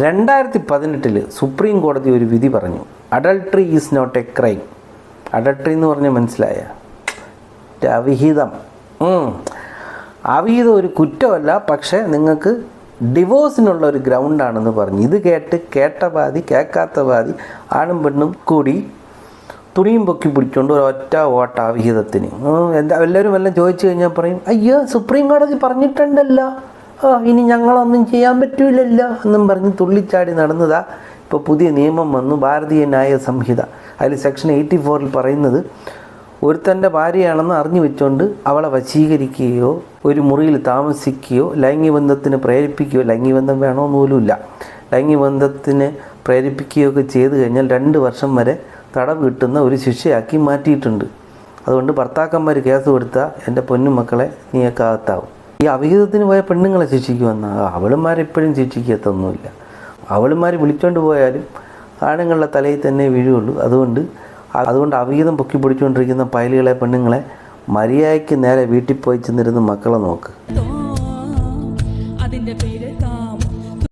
രണ്ടായിരത്തി പതിനെട്ടിൽ സുപ്രീം കോടതി ഒരു വിധി പറഞ്ഞു. Adultery is not a crime adultery എന്ന് പറഞ്ഞാൽ മനസ്സിലായ? അവിഹിതം. അവിഹിതം ഒരു കുറ്റമല്ല പക്ഷേ നിങ്ങൾക്ക് ഡിവോഴ്സിനുള്ള ഒരു ഗ്രൗണ്ടാണെന്ന് പറഞ്ഞു. ഇത് കേട്ട് കേട്ട പാതി കേൾക്കാത്ത പാതി ആണും പെണ്ണും കൂടി തുണിയും പൊക്കി പിടിച്ചുകൊണ്ട് ഒരു ഒറ്റ അവിഹിതത്തിന്. എന്താ എല്ലാവരും എല്ലാം ചോദിച്ചു കഴിഞ്ഞാൽ പറയും അയ്യോ സുപ്രീം കോടതി പറഞ്ഞിട്ടുണ്ടല്ലോ. ആ ഇനി ഞങ്ങളൊന്നും ചെയ്യാൻ പറ്റൂലല്ലോ എന്നും പറഞ്ഞ് തുള്ളിച്ചാടി നടന്നതാ ഇപ്പോൾ പുതിയ നിയമം വന്നു ഭാരതീയ ന്യായ സംഹിത. അതിൽ സെക്ഷൻ എയ്റ്റി ഫോറിൽ പറയുന്നത് ഒരുത്തന്റെ ഭാര്യയാണെന്ന് അറിഞ്ഞു വെച്ചുകൊണ്ട് അവളെ വശീകരിക്കുകയോ ഒരു മുറിയിൽ താമസിക്കുകയോ ലൈംഗികബന്ധത്തിന് പ്രേരിപ്പിക്കുകയോ ലൈംഗികബന്ധം വേണമെന്ന് പോലുമില്ല ലൈംഗിക ബന്ധത്തിന് പ്രേരിപ്പിക്കുകയോ ഒക്കെ ചെയ്തു കഴിഞ്ഞാൽ രണ്ട് വർഷം വരെ തടവ് കിട്ടുന്ന ഒരു ശിക്ഷയാക്കി മാറ്റിയിട്ടുണ്ട്. അതുകൊണ്ട് ഭർത്താക്കന്മാർ കേസ് കൊടുത്താൽ എന്റെ പൊന്നുമക്കളെ നീയൊക്കെ അകത്താവും. ഈ അവിഹിതത്തിന് പോയ പെണ്ണുങ്ങളെ ശിക്ഷിക്കുമെന്ന അവളുമാരെപ്പോഴും ശിക്ഷിക്കത്തൊന്നുമില്ല. അവളുമാർ വിളിച്ചോണ്ട് പോയാലും ആണുങ്ങളുടെ തലയിൽ തന്നെ വീഴുള്ളൂ അതുകൊണ്ട് അതുകൊണ്ട് അവിഹിതം പൊക്കി പിടിച്ചുകൊണ്ടിരിക്കുന്ന പയലുകളെ പെണ്ണുങ്ങളെ മര്യാദയ്ക്ക് നേരെ വീട്ടിൽ പോയി ചെന്നിരുന്ന് മക്കളെ നോക്ക്. അതിന്റെ പേര്